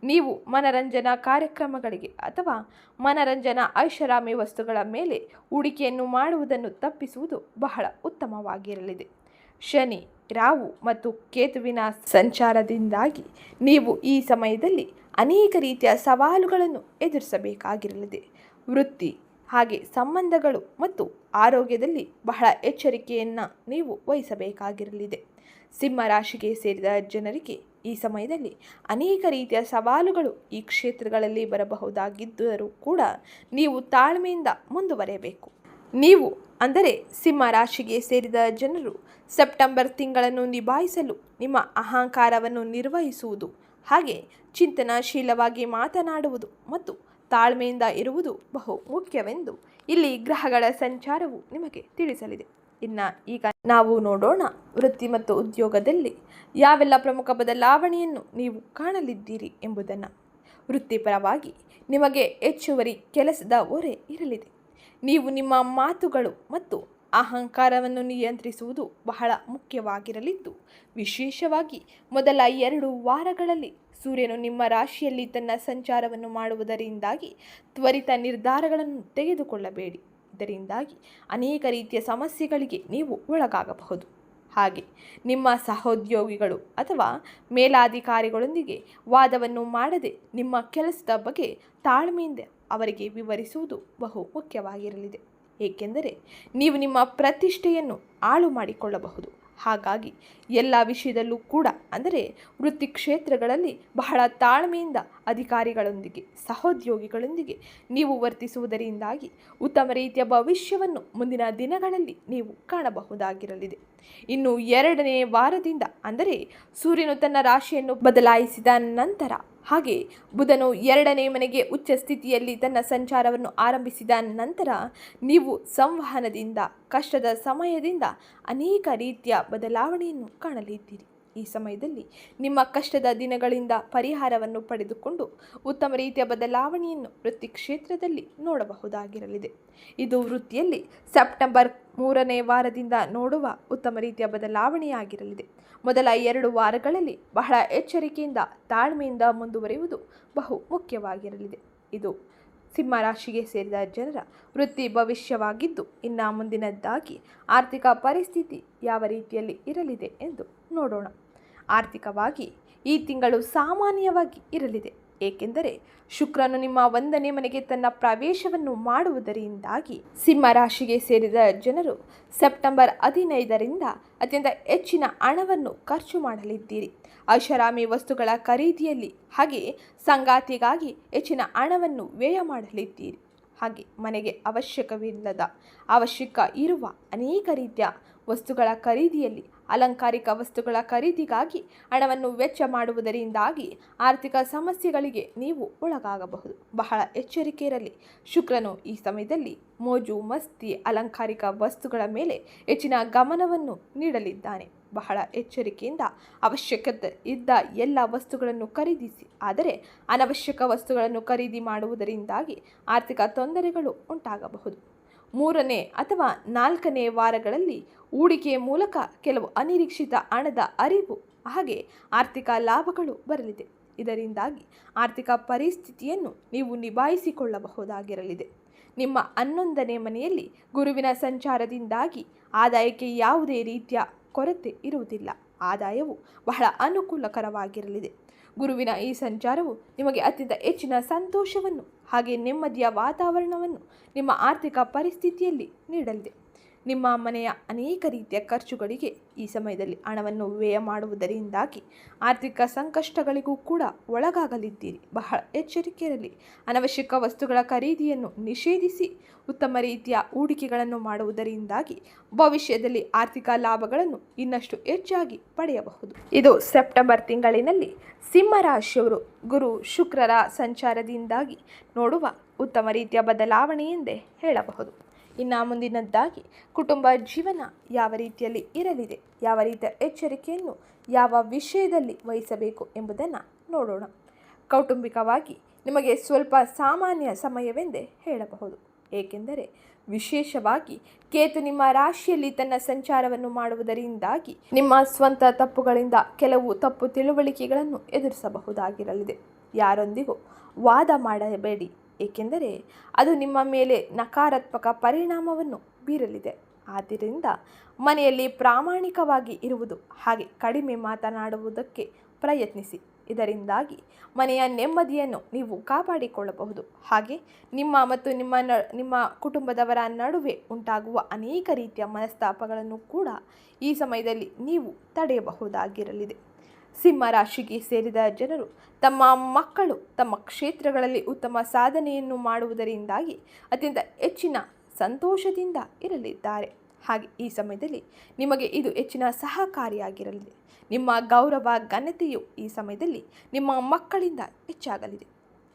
Speaker 1: ನೀವು ಮನರಂಜನಾ ಕಾರ್ಯಕ್ರಮಗಳಿಗೆ ಅಥವಾ ಮನರಂಜನಾ ಐಷಾರಾಮಿ ವಸ್ತುಗಳ ಮೇಲೆ ಹೂಡಿಕೆಯನ್ನು ಮಾಡುವುದನ್ನು ತಪ್ಪಿಸುವುದು ಬಹಳ ಉತ್ತಮವಾಗಿರಲಿದೆ. ಶನಿ ರಾವು ಮತ್ತು ಕೇತುವಿನ ಸಂಚಾರದಿಂದಾಗಿ ನೀವು ಈ ಸಮಯದಲ್ಲಿ ಅನೇಕ ರೀತಿಯ ಸವಾಲುಗಳನ್ನು ಎದುರಿಸಬೇಕಾಗಿರಲಿದೆ. ವೃತ್ತಿ, ಹಾಗೆ ಸಂಬಂಧಗಳು ಮತ್ತು ಆರೋಗ್ಯದಲ್ಲಿ ಬಹಳ ಎಚ್ಚರಿಕೆಯನ್ನು ನೀವು ವಹಿಸಬೇಕಾಗಿರಲಿದೆ. ಸಿಂಹ ರಾಶಿಗೆ ಸೇರಿದ ಜನರಿಗೆ ಈ ಸಮಯದಲ್ಲಿ ಅನೇಕ ರೀತಿಯ ಸವಾಲುಗಳು ಈ ಕ್ಷೇತ್ರಗಳಲ್ಲಿ ಬರಬಹುದಾಗಿದ್ದರೂ ಕೂಡ ನೀವು ತಾಳ್ಮೆಯಿಂದ ಮುಂದುವರೆಯಬೇಕು. ನೀವು, ಅಂದರೆ ಸಿಂಹ ರಾಶಿಗೆ ಸೇರಿದ ಜನರು, ಸೆಪ್ಟೆಂಬರ್ ತಿಂಗಳನ್ನು ನಿಭಾಯಿಸಲು ನಿಮ್ಮ ಅಹಂಕಾರವನ್ನು ನಿರ್ವಹಿಸುವುದು, ಹಾಗೆ ಚಿಂತನಾಶೀಲವಾಗಿ ಮಾತನಾಡುವುದು ಮತ್ತು ತಾಳ್ಮೆಯಿಂದ ಇರುವುದು ಬಹು ಮುಖ್ಯವೆಂದು ಇಲ್ಲಿ ಗ್ರಹಗಳ ಸಂಚಾರವು ನಿಮಗೆ ತಿಳಿಸಲಿದೆ. ಇನ್ನು ಈಗ ನಾವು ನೋಡೋಣ ವೃತ್ತಿ ಮತ್ತು ಉದ್ಯೋಗದಲ್ಲಿ ಯಾವೆಲ್ಲ ಪ್ರಮುಖ ಬದಲಾವಣೆಯನ್ನು ನೀವು ಕಾಣಲಿದ್ದೀರಿ ಎಂಬುದನ್ನು. ವೃತ್ತಿಪರವಾಗಿ ನಿಮಗೆ ಹೆಚ್ಚುವರಿ ಕೆಲಸದ ಹೊರೆ ಇರಲಿದೆ. ನೀವು ನಿಮ್ಮ ಮಾತುಗಳು ಮತ್ತು ಅಹಂಕಾರವನ್ನು ನಿಯಂತ್ರಿಸುವುದು ಬಹಳ ಮುಖ್ಯವಾಗಿರಲಿದ್ದು, ವಿಶೇಷವಾಗಿ ಮೊದಲ ಎರಡು ವಾರಗಳಲ್ಲಿ ಸೂರ್ಯನು ನಿಮ್ಮ ರಾಶಿಯಲ್ಲಿ ತನ್ನ ಸಂಚಾರವನ್ನು ಮಾಡುವುದರಿಂದಾಗಿ ತ್ವರಿತ ನಿರ್ಧಾರಗಳನ್ನು ತೆಗೆದುಕೊಳ್ಳಬೇಡಿ. ಇದರಿಂದಾಗಿ ಅನೇಕ ರೀತಿಯ ಸಮಸ್ಯೆಗಳಿಗೆ ನೀವು ಒಳಗಾಗಬಹುದು. ಹಾಗೆ ನಿಮ್ಮ ಸಹೋದ್ಯೋಗಿಗಳು ಅಥವಾ ಮೇಲಾಧಿಕಾರಿಗಳೊಂದಿಗೆ ವಾದವನ್ನು ಮಾಡದೆ ನಿಮ್ಮ ಕೆಲಸದ ಬಗ್ಗೆ ತಾಳ್ಮೆಯಿಂದ ಅವರಿಗೆ ವಿವರಿಸುವುದು ಬಹು ಮುಖ್ಯವಾಗಿರಲಿದೆ. ಏಕೆಂದರೆ ನೀವು ನಿಮ್ಮ ಪ್ರತಿಷ್ಠೆಯನ್ನು ಹಾಳು ಮಾಡಿಕೊಳ್ಳಬಹುದು. ಹಾಗಾಗಿ ಎಲ್ಲ ವಿಷಯದಲ್ಲೂ ಕೂಡ, ಅಂದರೆ ವೃತ್ತಿ ಕ್ಷೇತ್ರಗಳಲ್ಲಿ ಬಹಳ ತಾಳ್ಮೆಯಿಂದ ಅಧಿಕಾರಿಗಳೊಂದಿಗೆ, ಸಹೋದ್ಯೋಗಿಗಳೊಂದಿಗೆ ನೀವು ವರ್ತಿಸುವುದರಿಂದಾಗಿ ಉತ್ತಮ ರೀತಿಯ ಭವಿಷ್ಯವನ್ನು ಮುಂದಿನ ದಿನಗಳಲ್ಲಿ ನೀವು ಕಾಣಬಹುದಾಗಿರಲಿದೆ. ಇನ್ನು ಎರಡನೇ ವಾರದಿಂದ, ಅಂದರೆ ಸೂರ್ಯನು ತನ್ನ ರಾಶಿಯನ್ನು ಬದಲಾಯಿಸಿದ ನಂತರ ಹಾಗೆ ಬುಧನು ಎರಡನೇ ಮನೆಗೆ ಉಚ್ಚ ಸ್ಥಿತಿಯಲ್ಲಿ ತನ್ನ ಸಂಚಾರವನ್ನು ಆರಂಭಿಸಿದ ನಂತರ ನೀವು ಸಂವಹನದಿಂದ, ಕಷ್ಟದ ಸಮಯದಿಂದ ಅನೇಕ ರೀತಿಯ ಬದಲಾವಣೆಯನ್ನು ಕಾಣಲಿದ್ದೀರಿ. ಈ ಸಮಯದಲ್ಲಿ ನಿಮ್ಮ ಕಷ್ಟದ ದಿನಗಳಿಂದ ಪರಿಹಾರವನ್ನು ಪಡೆದುಕೊಂಡು ಉತ್ತಮ ರೀತಿಯ ಬದಲಾವಣೆಯನ್ನು ವೃತ್ತಿ ಕ್ಷೇತ್ರದಲ್ಲಿ ನೋಡಬಹುದಾಗಿರಲಿದೆ. ಇದು ವೃತ್ತಿಯಲ್ಲಿ ಸೆಪ್ಟೆಂಬರ್ ಮೂರನೇ ವಾರದಿಂದ ನೋಡುವ ಉತ್ತಮ ರೀತಿಯ ಬದಲಾವಣೆಯಾಗಿರಲಿದೆ. ಮೊದಲ ಎರಡು ವಾರಗಳಲ್ಲಿ ಬಹಳ ಎಚ್ಚರಿಕೆಯಿಂದ ತಾಳ್ಮೆಯಿಂದ ಮುಂದುವರಿಯುವುದು ಬಹು ಮುಖ್ಯವಾಗಿರಲಿದೆ. ಇದು ಸಿಂಹ ರಾಶಿಗೆ ಸೇರಿದ ಜನರ ವೃತ್ತಿ ಭವಿಷ್ಯವಾಗಿದ್ದು, ಇನ್ನು ಮುಂದಿನದ್ದಾಗಿ ಆರ್ಥಿಕ ಪರಿಸ್ಥಿತಿ ಯಾವ ರೀತಿಯಲ್ಲಿ ಇರಲಿದೆ ಎಂದು ನೋಡೋಣ. ಆರ್ಥಿಕವಾಗಿ ಈ ತಿಂಗಳು ಸಾಮಾನ್ಯವಾಗಿ ಇರಲಿದೆ. ಏಕೆಂದರೆ ಶುಕ್ರನು ನಿಮ್ಮ ಒಂದನೇ ಮನೆಗೆ ತನ್ನ ಪ್ರವೇಶವನ್ನು ಮಾಡುವುದರಿಂದಾಗಿ ಸಿಂಹ ರಾಶಿಗೆ ಸೇರಿದ ಜನರು ಸೆಪ್ಟೆಂಬರ್ ಹದಿನೈದರಿಂದ ಅತ್ಯಂತ ಹೆಚ್ಚಿನ ಹಣವನ್ನು ಖರ್ಚು ಮಾಡಲಿದ್ದೀರಿ. ಐಷಾರಾಮಿ ವಸ್ತುಗಳ ಖರೀದಿಯಲ್ಲಿ ಹಾಗೆ ಸಂಗಾತಿಗಾಗಿ ಹೆಚ್ಚಿನ ಹಣವನ್ನು ವ್ಯಯ ಮಾಡಲಿದ್ದೀರಿ. ಹಾಗೆ ಮನೆಗೆ ಅವಶ್ಯಕವಿಲ್ಲದ ಅವಶ್ಯಕ ಇರುವ ಅನೇಕ ರೀತಿಯ ವಸ್ತುಗಳ ಖರೀದಿಯಲ್ಲಿ, ಅಲಂಕಾರಿಕ ವಸ್ತುಗಳ ಖರೀದಿಗಾಗಿ ಹಣವನ್ನು ವೆಚ್ಚ ಮಾಡುವುದರಿಂದಾಗಿ ಆರ್ಥಿಕ ಸಮಸ್ಯೆಗಳಿಗೆ ನೀವು ಒಳಗಾಗಬಹುದು. ಬಹಳ ಎಚ್ಚರಿಕೆ ಇರಲಿ. ಶುಕ್ರನು ಈ ಸಮಯದಲ್ಲಿ ಮೋಜು, ಮಸ್ತಿ, ಅಲಂಕಾರಿಕ ವಸ್ತುಗಳ ಮೇಲೆ ಹೆಚ್ಚಿನ ಗಮನವನ್ನು ನೀಡಲಿದ್ದಾನೆ. ಬಹಳ ಎಚ್ಚರಿಕೆಯಿಂದ ಅವಶ್ಯಕತೆ ಇದ್ದ ಎಲ್ಲ ವಸ್ತುಗಳನ್ನು ಖರೀದಿಸಿ. ಆದರೆ ಅನವಶ್ಯಕ ವಸ್ತುಗಳನ್ನು ಖರೀದಿ ಮಾಡುವುದರಿಂದಾಗಿ ಆರ್ಥಿಕ ತೊಂದರೆಗಳು ಉಂಟಾಗಬಹುದು. ಮೂರನೇ ಅಥವಾ ನಾಲ್ಕನೇ ವಾರಗಳಲ್ಲಿ ಹೂಡಿಕೆಯ ಮೂಲಕ ಕೆಲವು ಅನಿರೀಕ್ಷಿತ ಹಣದ ಅರಿವು, ಹಾಗೆ ಆರ್ಥಿಕ ಲಾಭಗಳು ಬರಲಿದೆ. ಇದರಿಂದಾಗಿ ಆರ್ಥಿಕ ಪರಿಸ್ಥಿತಿಯನ್ನು ನೀವು ನಿಭಾಯಿಸಿಕೊಳ್ಳಬಹುದಾಗಿರಲಿದೆ. ನಿಮ್ಮ ಹನ್ನೊಂದನೇ ಮನೆಯಲ್ಲಿ ಗುರುವಿನ ಸಂಚಾರದಿಂದಾಗಿ ಆದಾಯಕ್ಕೆ ಯಾವುದೇ ರೀತಿಯ ಕೊರತೆ ಇರುವುದಿಲ್ಲ. ಆದಾಯವು ಬಹಳ ಅನುಕೂಲಕರವಾಗಿರಲಿದೆ. ಗುರುವಿನ ಈ ಸಂಚಾರವು ನಿಮಗೆ ಅತ್ಯಂತ ಹೆಚ್ಚಿನ ಸಂತೋಷವನ್ನು ಹಾಗೆ ನೆಮ್ಮದಿಯ ವಾತಾವರಣವನ್ನು ನಿಮ್ಮ ಆರ್ಥಿಕ ಪರಿಸ್ಥಿತಿಯಲ್ಲಿ ನೀಡಲಿದೆ. ನಿಮ್ಮ ಮನೆಯ ಅನೇಕ ರೀತಿಯ ಖರ್ಚುಗಳಿಗೆ ಈ ಸಮಯದಲ್ಲಿ ಹಣವನ್ನು ವ್ಯಯ ಮಾಡುವುದರಿಂದಾಗಿ ಆರ್ಥಿಕ ಸಂಕಷ್ಟಗಳಿಗೂ ಕೂಡ ಒಳಗಾಗಲಿದ್ದೀರಿ. ಬಹಳ ಎಚ್ಚರಿಕೆಯಲ್ಲಿ ಅನವಶ್ಯಕ ವಸ್ತುಗಳ ಖರೀದಿಯನ್ನು ನಿಷೇಧಿಸಿ ಉತ್ತಮ ರೀತಿಯ ಹೂಡಿಕೆಗಳನ್ನು ಮಾಡುವುದರಿಂದಾಗಿ ಭವಿಷ್ಯದಲ್ಲಿ ಆರ್ಥಿಕ ಲಾಭಗಳನ್ನು ಇನ್ನಷ್ಟು ಹೆಚ್ಚಾಗಿ ಪಡೆಯಬಹುದು. ಇದು ಸೆಪ್ಟೆಂಬರ್ ತಿಂಗಳಿನಲ್ಲಿ ಸಿಂಹರಾಶಿಯವರು ಗುರು ಶುಕ್ರರ ಸಂಚಾರದಿಂದಾಗಿ ನೋಡುವ ಉತ್ತಮ ರೀತಿಯ ಬದಲಾವಣೆ ಎಂದೇ ಹೇಳಬಹುದು. ಇನ್ನು ಮುಂದಿನದ್ದಾಗಿ ಕುಟುಂಬ ಜೀವನ ಯಾವ ರೀತಿಯಲ್ಲಿ ಇರಲಿದೆ, ಯಾವ ರೀತಿಯ ಎಚ್ಚರಿಕೆಯನ್ನು ಯಾವ ವಿಷಯದಲ್ಲಿ ವಹಿಸಬೇಕು ಎಂಬುದನ್ನು ನೋಡೋಣ. ಕೌಟುಂಬಿಕವಾಗಿ ನಿಮಗೆ ಸ್ವಲ್ಪ ಸಾಮಾನ್ಯ ಸಮಯವೆಂದೇ ಹೇಳಬಹುದು. ಏಕೆಂದರೆ ವಿಶೇಷವಾಗಿ ಕೇತು ನಿಮ್ಮ ರಾಶಿಯಲ್ಲಿ ತನ್ನ ಸಂಚಾರವನ್ನು ಮಾಡುವುದರಿಂದಾಗಿ ನಿಮ್ಮ ಸ್ವಂತ ತಪ್ಪುಗಳಿಂದ ಕೆಲವು ತಪ್ಪು ತಿಳುವಳಿಕೆಗಳನ್ನು ಎದುರಿಸಬಹುದಾಗಿರಲಿದೆ. ಯಾರೊಂದಿಗೂ ವಾದ ಮಾಡಬೇಡಿ. ಏಕೆಂದರೆ ಅದು ನಿಮ್ಮ ಮೇಲೆ ನಕಾರಾತ್ಮಕ ಪರಿಣಾಮವನ್ನು ಬೀರಲಿದೆ. ಆದ್ದರಿಂದ ಮನೆಯಲ್ಲಿ ಪ್ರಾಮಾಣಿಕವಾಗಿ ಇರುವುದು ಹಾಗೆ ಕಡಿಮೆ ಮಾತನಾಡುವುದಕ್ಕೆ ಪ್ರಯತ್ನಿಸಿ. ಇದರಿಂದಾಗಿ ಮನೆಯ ನೆಮ್ಮದಿಯನ್ನು ನೀವು ಕಾಪಾಡಿಕೊಳ್ಳಬಹುದು. ಹಾಗೆ ನಿಮ್ಮ ಮತ್ತು ನಿಮ್ಮ ನ, ನಿಮ್ಮ ಕುಟುಂಬದವರ ನಡುವೆ ಉಂಟಾಗುವ ಅನೇಕ ರೀತಿಯ ಮನಸ್ತಾಪಗಳನ್ನು ಕೂಡ ಈ ಸಮಯದಲ್ಲಿ ನೀವು ತಡೆಯಬಹುದಾಗಿರಲಿದೆ. ಸಿಂಹ ರಾಶಿಗೆ ಸೇರಿದ ಜನರು ತಮ್ಮ ಮಕ್ಕಳು ತಮ್ಮ ಕ್ಷೇತ್ರಗಳಲ್ಲಿ ಉತ್ತಮ ಸಾಧನೆಯನ್ನು ಮಾಡುವುದರಿಂದಾಗಿ ಅತ್ಯಂತ ಹೆಚ್ಚಿನ ಸಂತೋಷದಿಂದ ಇರಲಿದ್ದಾರೆ. ಹಾಗೆ ಈ ಸಮಯದಲ್ಲಿ ನಿಮಗೆ ಇದು ಹೆಚ್ಚಿನ ಸಹಕಾರಿಯಾಗಿರಲಿದೆ. ನಿಮ್ಮ ಗೌರವ, ಘನತೆಯು ಈ ಸಮಯದಲ್ಲಿ ನಿಮ್ಮ ಮಕ್ಕಳಿಂದ ಹೆಚ್ಚಾಗಲಿದೆ.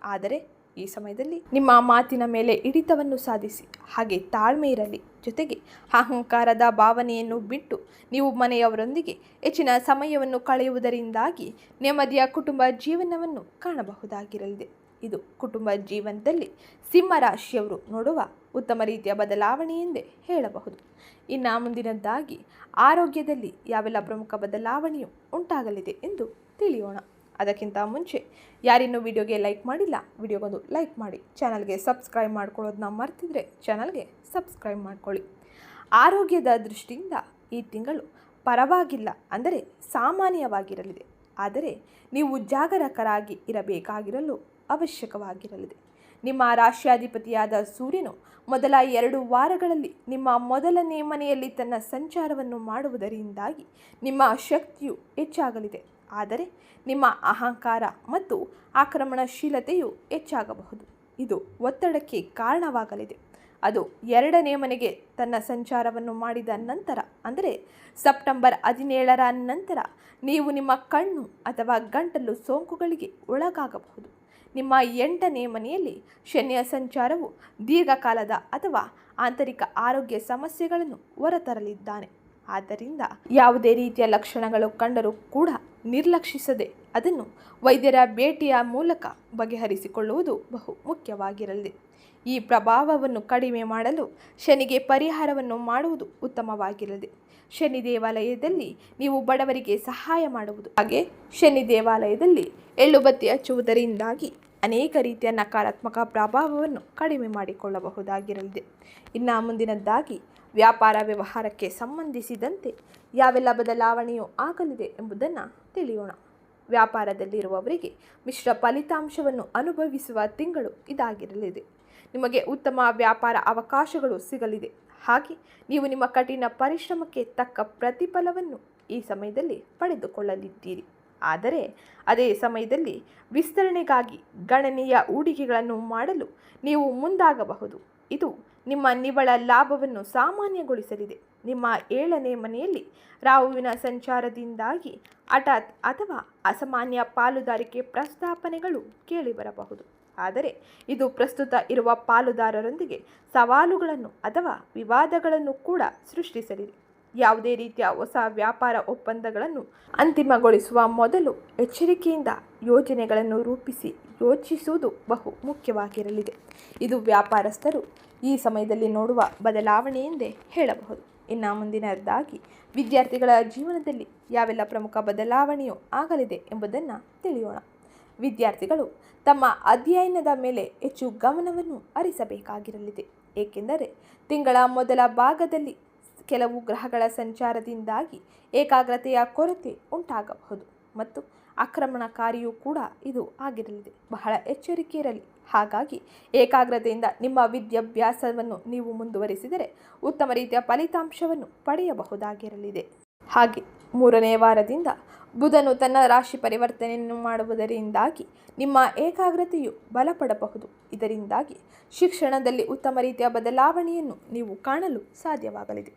Speaker 1: ಆದರೆ ಈ ಸಮಯದಲ್ಲಿ ನಿಮ್ಮ ಮಾತಿನ ಮೇಲೆ ಹಿಡಿತವನ್ನು ಸಾಧಿಸಿ, ಹಾಗೆ ತಾಳ್ಮೆ ಇರಲಿ ಜೊತೆಗೆ ಅಹಂಕಾರದ ಭಾವನೆಯನ್ನು ಬಿಟ್ಟು ನೀವು ಮನೆಯವರೊಂದಿಗೆ ಹೆಚ್ಚಿನ ಸಮಯವನ್ನು ಕಳೆಯುವುದರಿಂದಾಗಿ ನೆಮ್ಮದಿಯ ಕುಟುಂಬ ಜೀವನವನ್ನು ಕಾಣಬಹುದಾಗಿರಲಿದೆ. ಇದು ಕುಟುಂಬ ಜೀವನದಲ್ಲಿ ಸಿಂಹರಾಶಿಯವರು ನೋಡುವ ಉತ್ತಮ ರೀತಿಯ ಬದಲಾವಣೆ ಎಂದೇ ಹೇಳಬಹುದು. ಇನ್ನು ಮುಂದಿನದ್ದಾಗಿ ಆರೋಗ್ಯದಲ್ಲಿ ಯಾವೆಲ್ಲ ಪ್ರಮುಖ ಬದಲಾವಣೆಯು ಉಂಟಾಗಲಿದೆ ಎಂದು ತಿಳಿಯೋಣ. ಅದಕ್ಕಿಂತ ಮುಂಚೆ ಯಾರಿನ್ನೂ ವಿಡಿಯೋಗೆ ಲೈಕ್ ಮಾಡಿಲ್ಲ, ವಿಡಿಯೋಗೊಂದು ಲೈಕ್ ಮಾಡಿ. ಚಾನಲ್ಗೆ ಸಬ್ಸ್ಕ್ರೈಬ್ ಮಾಡ್ಕೊಳ್ಳೋದನ್ನ ಮರ್ತಿದ್ರೆ ಚಾನಲ್ಗೆ ಸಬ್ಸ್ಕ್ರೈಬ್ ಮಾಡ್ಕೊಳ್ಳಿ. ಆರೋಗ್ಯದ ದೃಷ್ಟಿಯಿಂದ ಈ ತಿಂಗಳು ಪರವಾಗಿಲ್ಲ ಅಂದರೆ ಸಾಮಾನ್ಯವಾಗಿರಲಿದೆ. ಆದರೆ ನೀವು ಜಾಗರಕರಾಗಿ ಇರಬೇಕಾಗಿರಲು ಅವಶ್ಯಕವಾಗಿರಲಿದೆ. ನಿಮ್ಮ ರಾಷ್ಟ್ರಾಧಿಪತಿಯಾದ ಸೂರ್ಯನು ಮೊದಲ ಎರಡು ವಾರಗಳಲ್ಲಿ ನಿಮ್ಮ ಮೊದಲನೇ ಮನೆಯಲ್ಲಿ ತನ್ನ ಸಂಚಾರವನ್ನು ಮಾಡುವುದರಿಂದಾಗಿ ನಿಮ್ಮ ಶಕ್ತಿಯು ಹೆಚ್ಚಾಗಲಿದೆ. ಆದರೆ ನಿಮ್ಮ ಅಹಂಕಾರ ಮತ್ತು ಆಕ್ರಮಣಶೀಲತೆಯು ಹೆಚ್ಚಾಗಬಹುದು. ಇದು ಒತ್ತಡಕ್ಕೆ ಕಾರಣವಾಗಲಿದೆ. ಅದು ಎರಡನೇ ಮನೆಗೆ ತನ್ನ ಸಂಚಾರವನ್ನು ಮಾಡಿದ ನಂತರ, ಅಂದರೆ ಸೆಪ್ಟೆಂಬರ್ ಹದಿನೇಳರ ನಂತರ ನೀವು ನಿಮ್ಮ ಕಣ್ಣು ಅಥವಾ ಗಂಟಲು ಸೋಂಕುಗಳಿಗೆ ಒಳಗಾಗಬಹುದು. ನಿಮ್ಮ ಎಂಟನೇ ಮನೆಯಲ್ಲಿ ಶನಿಯ ಸಂಚಾರವು ದೀರ್ಘಕಾಲದ ಅಥವಾ ಆಂತರಿಕ ಆರೋಗ್ಯ ಸಮಸ್ಯೆಗಳನ್ನು ಹೊರತರಲಿದ್ದಾನೆ. ಆದ್ದರಿಂದ ಯಾವುದೇ ರೀತಿಯ ಲಕ್ಷಣಗಳು ಕಂಡರೂ ಕೂಡ ನಿರ್ಲಕ್ಷಿಸದೆ ಅದನ್ನು ವೈದ್ಯರ ಭೇಟಿಯ ಮೂಲಕ ಬಗೆಹರಿಸಿಕೊಳ್ಳುವುದು ಬಹು ಮುಖ್ಯವಾಗಿರಲಿದೆ ಈ ಪ್ರಭಾವವನ್ನು ಕಡಿಮೆ ಮಾಡಲು ಶನಿಗೆ ಪರಿಹಾರವನ್ನು ಮಾಡುವುದು ಉತ್ತಮವಾಗಿರಲಿದೆ ಶನಿ ದೇವಾಲಯದಲ್ಲಿ ನೀವು ಬಡವರಿಗೆ ಸಹಾಯ ಮಾಡುವುದು. ಹಾಗೆ ಶನಿ ದೇವಾಲಯದಲ್ಲಿ ಎಳ್ಳುಬತ್ತಿ ಹಚ್ಚುವುದರಿಂದಾಗಿ ಅನೇಕ ರೀತಿಯ ನಕಾರಾತ್ಮಕ ಪ್ರಭಾವವನ್ನು ಕಡಿಮೆ ಮಾಡಿಕೊಳ್ಳಬಹುದಾಗಿರಲಿದೆ ಇನ್ನು ಮುಂದಿನದ್ದಾಗಿ ವ್ಯಾಪಾರ ವ್ಯವಹಾರಕ್ಕೆ ಸಂಬಂಧಿಸಿದಂತೆ ಯಾವೆಲ್ಲ ಬದಲಾವಣೆಯು ಆಗಲಿದೆ ಎಂಬುದನ್ನು ತಿಳಿಯೋಣ. ವ್ಯಾಪಾರದಲ್ಲಿರುವವರಿಗೆ ಮಿಶ್ರ ಫಲಿತಾಂಶವನ್ನು ಅನುಭವಿಸುವ ತಿಂಗಳು ಇದಾಗಿರಲಿದೆ. ನಿಮಗೆ ಉತ್ತಮ ವ್ಯಾಪಾರ ಅವಕಾಶಗಳು ಸಿಗಲಿದೆ. ಹಾಗೆ ನೀವು ನಿಮ್ಮ ಕಠಿಣ ಪರಿಶ್ರಮಕ್ಕೆ ತಕ್ಕ ಪ್ರತಿಫಲವನ್ನು ಈ ಸಮಯದಲ್ಲಿ ಪಡೆದುಕೊಳ್ಳಲಿದ್ದೀರಿ. ಆದರೆ ಅದೇ ಸಮಯದಲ್ಲಿ ವಿಸ್ತರಣೆಗಾಗಿ ಗಣನೀಯ ಹೂಡಿಕೆಗಳನ್ನು ಮಾಡಲು ನೀವು ಮುಂದಾಗಬಹುದು. ಇದು ನಿಮ್ಮ ನಿವ್ವಳ ಲಾಭವನ್ನು ಸಾಮಾನ್ಯಗೊಳಿಸಲಿದೆ. ನಿಮ್ಮ ಏಳನೇ ಮನೆಯಲ್ಲಿ ರಾಹುವಿನ ಸಂಚಾರದಿಂದಾಗಿ ಹಠಾತ್ ಅಥವಾ ಅಸಾಮಾನ್ಯ ಪಾಲುದಾರಿಕೆ ಪ್ರಸ್ತಾಪನೆಗಳು ಕೇಳಿಬರಬಹುದು. ಆದರೆ ಇದು ಪ್ರಸ್ತುತ ಇರುವ ಪಾಲುದಾರರೊಂದಿಗೆ ಸವಾಲುಗಳನ್ನು ಅಥವಾ ವಿವಾದಗಳನ್ನು ಕೂಡ ಸೃಷ್ಟಿಸಲಿದೆ. ಯಾವುದೇ ರೀತಿಯ ಹೊಸ ವ್ಯಾಪಾರ ಒಪ್ಪಂದಗಳನ್ನು ಅಂತಿಮಗೊಳಿಸುವ ಮೊದಲು ಎಚ್ಚರಿಕೆಯಿಂದ ಯೋಜನೆಗಳನ್ನು ರೂಪಿಸಿ ಯೋಚಿಸುವುದು ಬಹು ಮುಖ್ಯವಾಗಿರಲಿದೆ. ಇದು ವ್ಯಾಪಾರಸ್ಥರು ಈ ಸಮಯದಲ್ಲಿ ನೋಡುವ ಬದಲಾವಣೆ ಎಂದೇ ಹೇಳಬಹುದು. ಇನ್ನು ಮುಂದಿನದಾಗಿ, ವಿದ್ಯಾರ್ಥಿಗಳ ಜೀವನದಲ್ಲಿ ಯಾವೆಲ್ಲ ಪ್ರಮುಖ ಬದಲಾವಣೆಯು ಆಗಲಿದೆ ಎಂಬುದನ್ನು ತಿಳಿಯೋಣ. ವಿದ್ಯಾರ್ಥಿಗಳು ತಮ್ಮ ಅಧ್ಯಯನದ ಮೇಲೆ ಹೆಚ್ಚು ಗಮನವನ್ನು ಹರಿಸಬೇಕಾಗಿರಲಿದೆ. ಏಕೆಂದರೆ, ತಿಂಗಳ ಮೊದಲ ಭಾಗದಲ್ಲಿ ಕೆಲವು ಗ್ರಹಗಳ ಸಂಚಾರದಿಂದಾಗಿ ಏಕಾಗ್ರತೆಯ ಕೊರತೆ ಉಂಟಾಗಬಹುದು ಮತ್ತು ಆಕ್ರಮಣಕಾರಿಯೂ ಕೂಡ ಇದು ಆಗಿರಲಿದೆ. ಬಹಳ ಎಚ್ಚರಿಕೆ ಇರಲಿ ಹಾಗಾಗಿ ಏಕಾಗ್ರತೆಯಿಂದ ನಿಮ್ಮ ವಿದ್ಯಾಭ್ಯಾಸವನ್ನು ನೀವು ಮುಂದುವರಿಸಿದರೆ ಉತ್ತಮ ರೀತಿಯ ಫಲಿತಾಂಶವನ್ನು ಪಡೆಯಬಹುದಾಗಿರಲಿದೆ. ಹಾಗೆ ಮೂರನೇ ವಾರದಿಂದ ಬುಧನು ತನ್ನ ರಾಶಿ ಪರಿವರ್ತನೆಯನ್ನು ಮಾಡುವುದರಿಂದಾಗಿ ನಿಮ್ಮ ಏಕಾಗ್ರತೆಯು ಬಲಪಡಬಹುದು. ಇದರಿಂದಾಗಿ ಶಿಕ್ಷಣದಲ್ಲಿ ಉತ್ತಮ ರೀತಿಯ ಬದಲಾವಣೆಯನ್ನು ನೀವು ಕಾಣಲು ಸಾಧ್ಯವಾಗಲಿದೆ.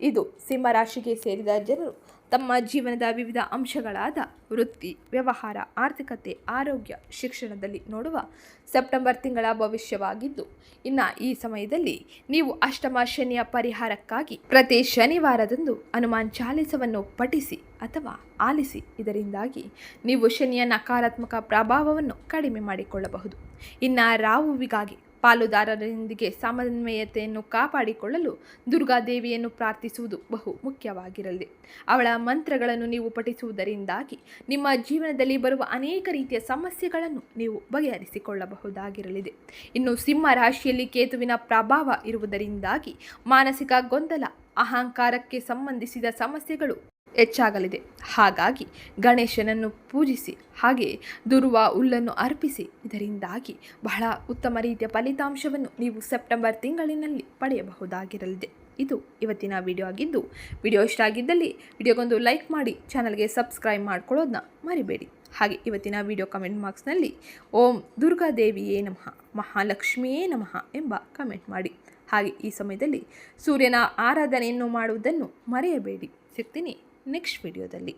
Speaker 1: ಇದು ಸಿಂಹರಾಶಿಗೆ ಸೇರಿದ ಜನರು ತಮ್ಮ ಜೀವನದ ವಿವಿಧ ಅಂಶಗಳಾದ ವೃತ್ತಿ, ವ್ಯವಹಾರ, ಆರ್ಥಿಕತೆ, ಆರೋಗ್ಯ, ಶಿಕ್ಷಣದಲ್ಲಿ ನೋಡುವ ಸೆಪ್ಟೆಂಬರ್ ತಿಂಗಳ ಭವಿಷ್ಯವಾಗಿದ್ದು, ಇನ್ನು ಈ ಸಮಯದಲ್ಲಿ ನೀವು ಅಷ್ಟಮ ಶನಿಯ ಪರಿಹಾರಕ್ಕಾಗಿ ಪ್ರತಿ ಶನಿವಾರದಂದು ಹನುಮಾನ್ ಚಾಲಿಸವನ್ನು ಪಠಿಸಿ ಅಥವಾ ಆಲಿಸಿ, ಇದರಿಂದಾಗಿ ನೀವು ಶನಿಯ ನಕಾರಾತ್ಮಕ ಪ್ರಭಾವವನ್ನು ಕಡಿಮೆ ಮಾಡಿಕೊಳ್ಳಬಹುದು. ಇನ್ನು ರಾಹುವಿಗಾಗಿ ಪಾಲುದಾರರೊಂದಿಗೆ ಸಮನ್ವಯತೆಯನ್ನು ಕಾಪಾಡಿಕೊಳ್ಳಲು ದುರ್ಗಾದೇವಿಯನ್ನು ಪ್ರಾರ್ಥಿಸುವುದು ಬಹು ಮುಖ್ಯವಾಗಿರಲಿ. ಅವಳ ಮಂತ್ರಗಳನ್ನು ನೀವು ಪಠಿಸುವುದರಿಂದಾಗಿ ನಿಮ್ಮ ಜೀವನದಲ್ಲಿ ಬರುವ ಅನೇಕ ರೀತಿಯ ಸಮಸ್ಯೆಗಳನ್ನು ನೀವು ಬಗೆಹರಿಸಿಕೊಳ್ಳಬಹುದಾಗಿರಲಿದೆ. ಇನ್ನು ಸಿಂಹ ರಾಶಿಯಲ್ಲಿ ಕೇತುವಿನ ಪ್ರಭಾವ ಇರುವುದರಿಂದಾಗಿ ಮಾನಸಿಕ ಗೊಂದಲ, ಅಹಂಕಾರಕ್ಕೆ ಸಂಬಂಧಿಸಿದ ಸಮಸ್ಯೆಗಳು ಹೆಚ್ಚಾಗಲಿದೆ. ಹಾಗಾಗಿ ಗಣೇಶನನ್ನು ಪೂಜಿಸಿ, ಹಾಗೆ ದುರ್ವ ಹುಲ್ಲನ್ನು ಅರ್ಪಿಸಿ, ಇದರಿಂದಾಗಿ ಬಹಳ ಉತ್ತಮ ರೀತಿಯ ಫಲಿತಾಂಶವನ್ನು ನೀವು ಸೆಪ್ಟೆಂಬರ್ ತಿಂಗಳಿನಲ್ಲಿ ಪಡೆಯಬಹುದಾಗಿರಲಿದೆ. ಇದು ಇವತ್ತಿನ ವಿಡಿಯೋ ಆಗಿದ್ದು ವಿಡಿಯೋ ಇಷ್ಟ ಆಗಿದ್ದಲ್ಲಿ ವಿಡಿಯೋಗೊಂದು ಲೈಕ್ ಮಾಡಿ ಚಾನಲ್ಗೆ ಸಬ್ಸ್ಕ್ರೈಬ್ ಮಾಡ್ಕೊಳ್ಳೋದನ್ನ ಮರಿಬೇಡಿ. ಹಾಗೆ ಇವತ್ತಿನ ವಿಡಿಯೋ ಕಮೆಂಟ್ ಬಾಕ್ಸ್ನಲ್ಲಿ ಓಂ ದುರ್ಗಾದೇವಿಯೇ ನಮಃ, ಮಹಾಲಕ್ಷ್ಮಿಯೇ ನಮಃ ಎಂಬ ಕಮೆಂಟ್ ಮಾಡಿ. ಹಾಗೆ ಈ ಸಮಯದಲ್ಲಿ ಸೂರ್ಯನ ಆರಾಧನೆಯನ್ನು ಮಾಡುವುದನ್ನು ಮರೆಯಬೇಡಿ. ಸಿಗ್ತೀನಿ. ನೆಕ್ಸ್ಟ್ ವಿಡಿಯೋದಲ್ಲಿ